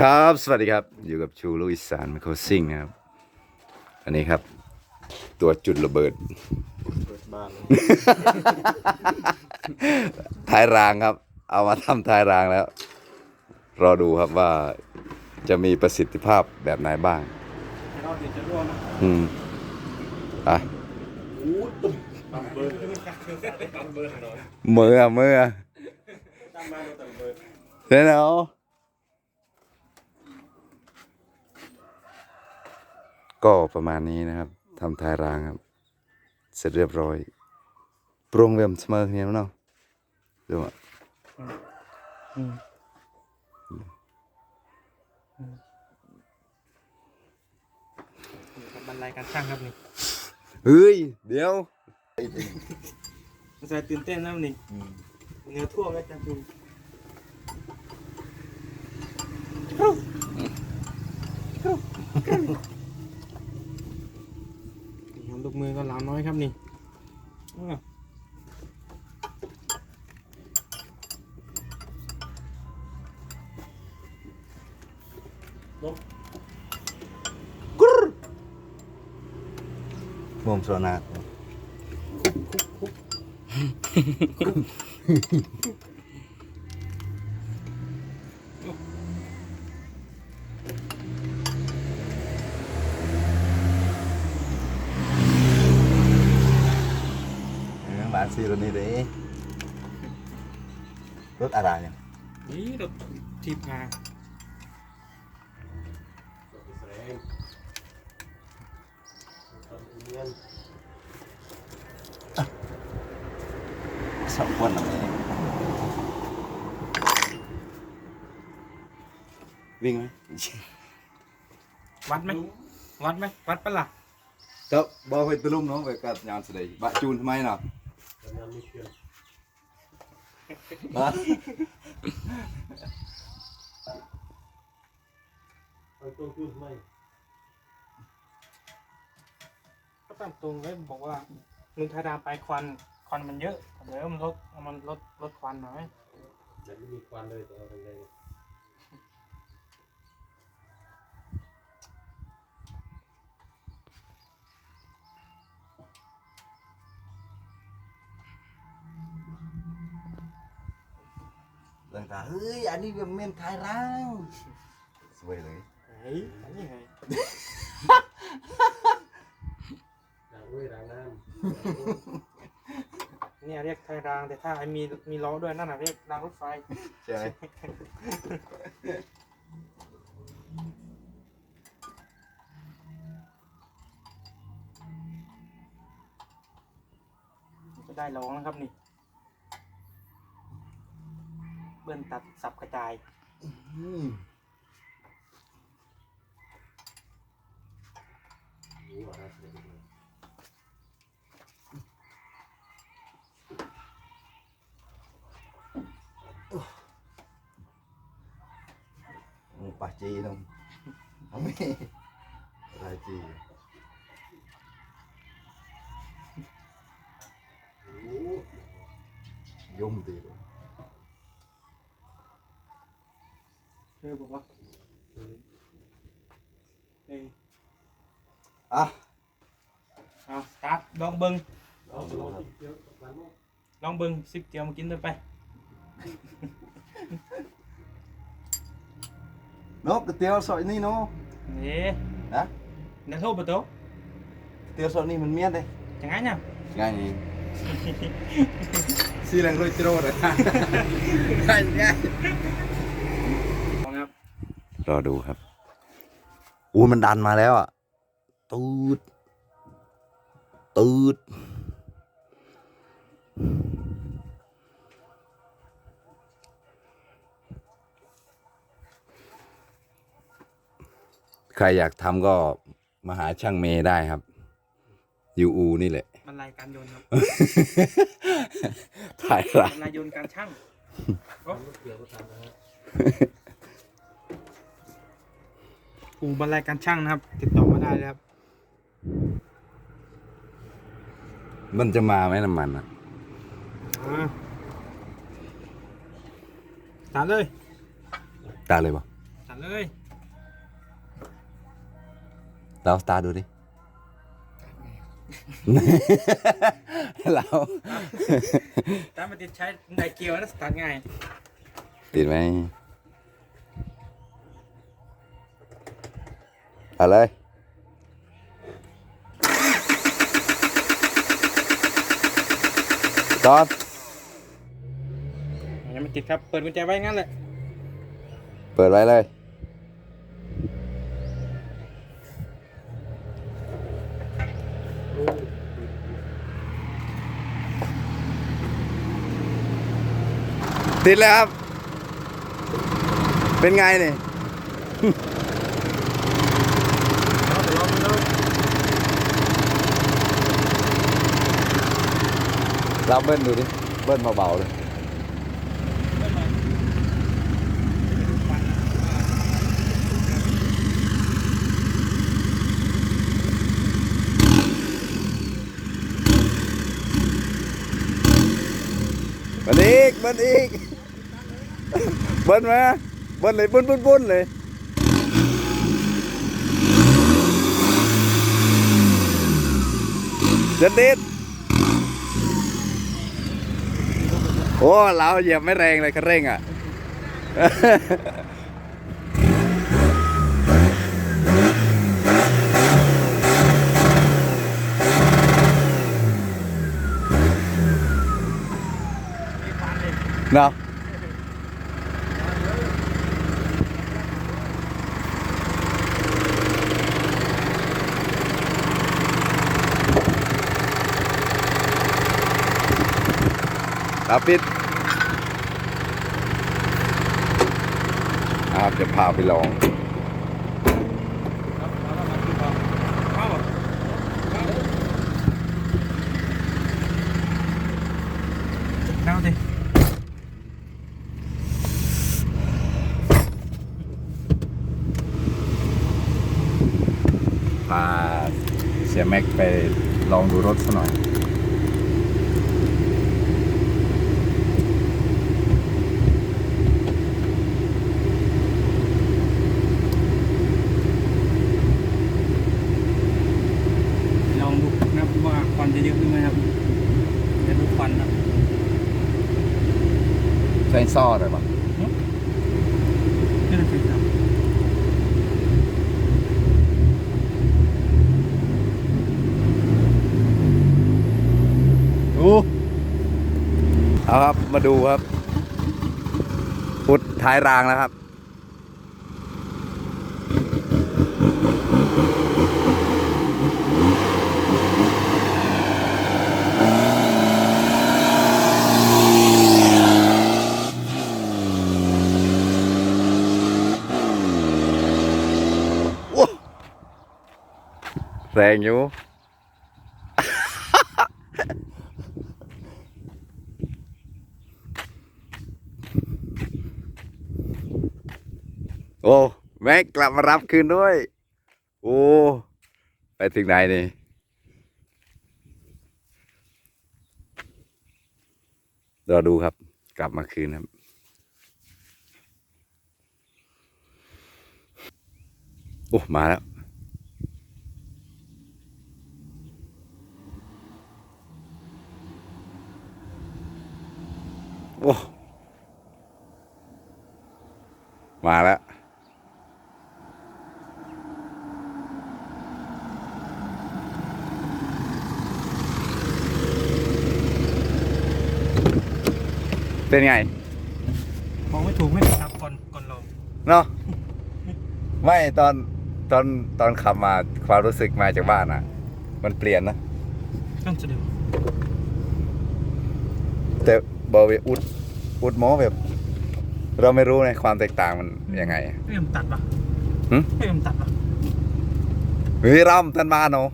ครับ สวัสดีครับ อยู่กับชูลุยสานไมโครซิงนะครับ อันนี้ครับ ตัวจุดระเบิด ท้ายรางครับ เอามาทำท้ายรางแล้ว รอดูครับว่าจะมีประสิทธิภาพแบบไหนบ้าง เราเดี๋ยวจะร่วมนะอืมอะเบิร์ตัมเบิร์หน่อเมื่อเมื่อตั้งมาตัมเบิร์เดี๋ยวเอ ก็ประมาณนี้นะครับทำทายรางครับ เสร็จเรียบร้อย ปรุงเวมเสมอเนี่ยเนาะดูอะกับรรลัยการช่างครับนี่เฮ้ย เดี๋ยวมันจะตื่นเต้นนะนี่เนื้อทั่วก็จะดู มุมโซนา bạn xì rồi đi để rốt à ra nha นี่รถทีพา sợ quân là mẹ Vinh ơi วัดไหมวัดไหมวัดปะล่ะ Tớ, bao hơi tư lung nó về cả nhà sẽ đấy Bạn chun thay nào Hả? ก็ตามตรงเลยบอกว่ามึงทาดาไปควัน ควันมันเยอะเดี๋ยวมันลดมันลดลดควันหน่อยจะไม่มีควันเลยแต่ว่าเป็นไง Lần ta ơi, anh đi về miền Thái Lan Xuôi đấy เฮ้ยอันนี้ไงล้างด้วยล้างน้ เนี่ยเรียกไทยรางแต่ถ้าไอ้มีมีล้อด้วยนั่นน่ะเรียกรางรถไฟ Chơi จะได้ร้องนะครับนี่ เบิ้ลตัดสับกระจายำหนู อะนะ Bà chi đâu Không biết Bà chi หนู Dung thì เธอบอกว่าเออ À เอาสตาร์ทลองเบิ้งลองลองกินเยอะกับมันมั้งลองเบิ้งซิปเจียวมากินด้วยไป Nó, cái tiêu sợi ni nó นี่ Hả? นักโทษประตู Cái tiêu sợi ni mình miết đây จังไงเนี่ย Ngay nhìn Xì lần rồi trô rồi Ngay ngay ลองครับรอดูครับ อู้มันดันมาแล้วอะ ตูด ตูด ใครอยากทำก็มาหาช่างเมย์ได้ครับยูอูนี่แหละ บรรลัยการโยนครับถ่ายละบรรลัยโยนการช่างโอ้ลูกเดียวก็ทำนะฮะอูบรรลัยการช่างนะครับ ติดต่อมาได้เลยครับ มันจะมาไหมน้ำมันอะอ่าสตาร์ทเลย ตาเลยปะสตาร์ทเลย เราสตาร์ทดูดิเราตามมาติดใช้ไดเกียวแล้วสตาร์ทง่าย ติดไหมเอาเลยตอนยังไม่ติดครับ เปิดกุญแจไว้งั้นแหละเปิดไว้เลย ติดแล้วครับ เป็นไงเนี่ยเราเบิ้ลดูดิ เบิ้ลเบาๆเลย บินอีกบินอีกเบิ้ลมาเบิ้ลเลยบุ้นบุ้นบุ้นเลยเด็ดเด็ดโอ้เราเหยียบไม่แรงเลยคันเร่งอะ เนาะตาปิดครับจะพาไปลองเอาดิ พาเสีย แม็กไปลองดูรถซะหน่อย ลองดูนะครับว่าควันจะเยอะขึ้นไหมครับจะดูควันนะ ใช้ซ่อได้ปะ นี่เราใช้ครับ ดูเอา ครับ มาดูครับ พุดท้ายรางแล้วครับ แรงอยู่ โอ้ แม็กกลับมารับคืนด้วย โอ้ ไปถึงไหนนี่รอดูครับ กลับมาคืนครับ โอ้ มาแล้วโอ้ มาแล้ว เป็นไง มองไม่ถูกไม่ครับก่อนก่อนลงเนาะ ไม่ตอนตอนตอนขับมาความรู้สึกมาจากบ้านอะ มันเปลี่ยนนะต้องจะดูแต่บอเวอุดอุดหมอแบบ เราไม่รู้ในความแตกต่างมันยังไงเริ่มตัดปะหึเริ่มตัดปะ เฮ้ยร่ำทันมาเนาะ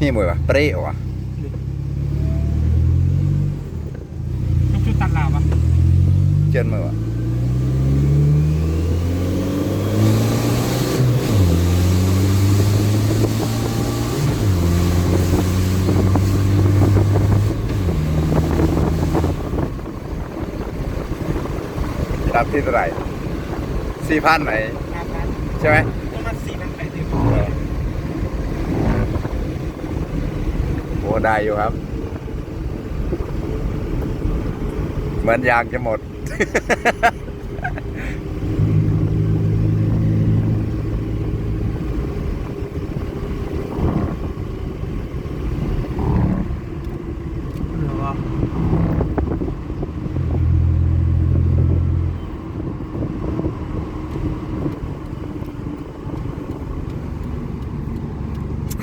นี่มวยวะเปรี้ยววะลูกชุดตัดลาวะเจินมือวะรับที่เท่าไหร่สี่พันไหนใช่ไหม ได้อยู่ครับ เหมือนยางจะหมด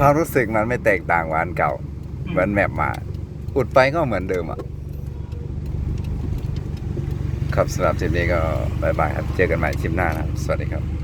ความรู้สึกมันไม่แตกต่างกว่าอันเก่า เหมือนแมปมาอุดไปก็เหมือนเดิมอะ ครับสำหรับคลิปนี้ก็บายบายครับ เจอกันใหม่คลิปหน้านะครับ สวัสดีครับ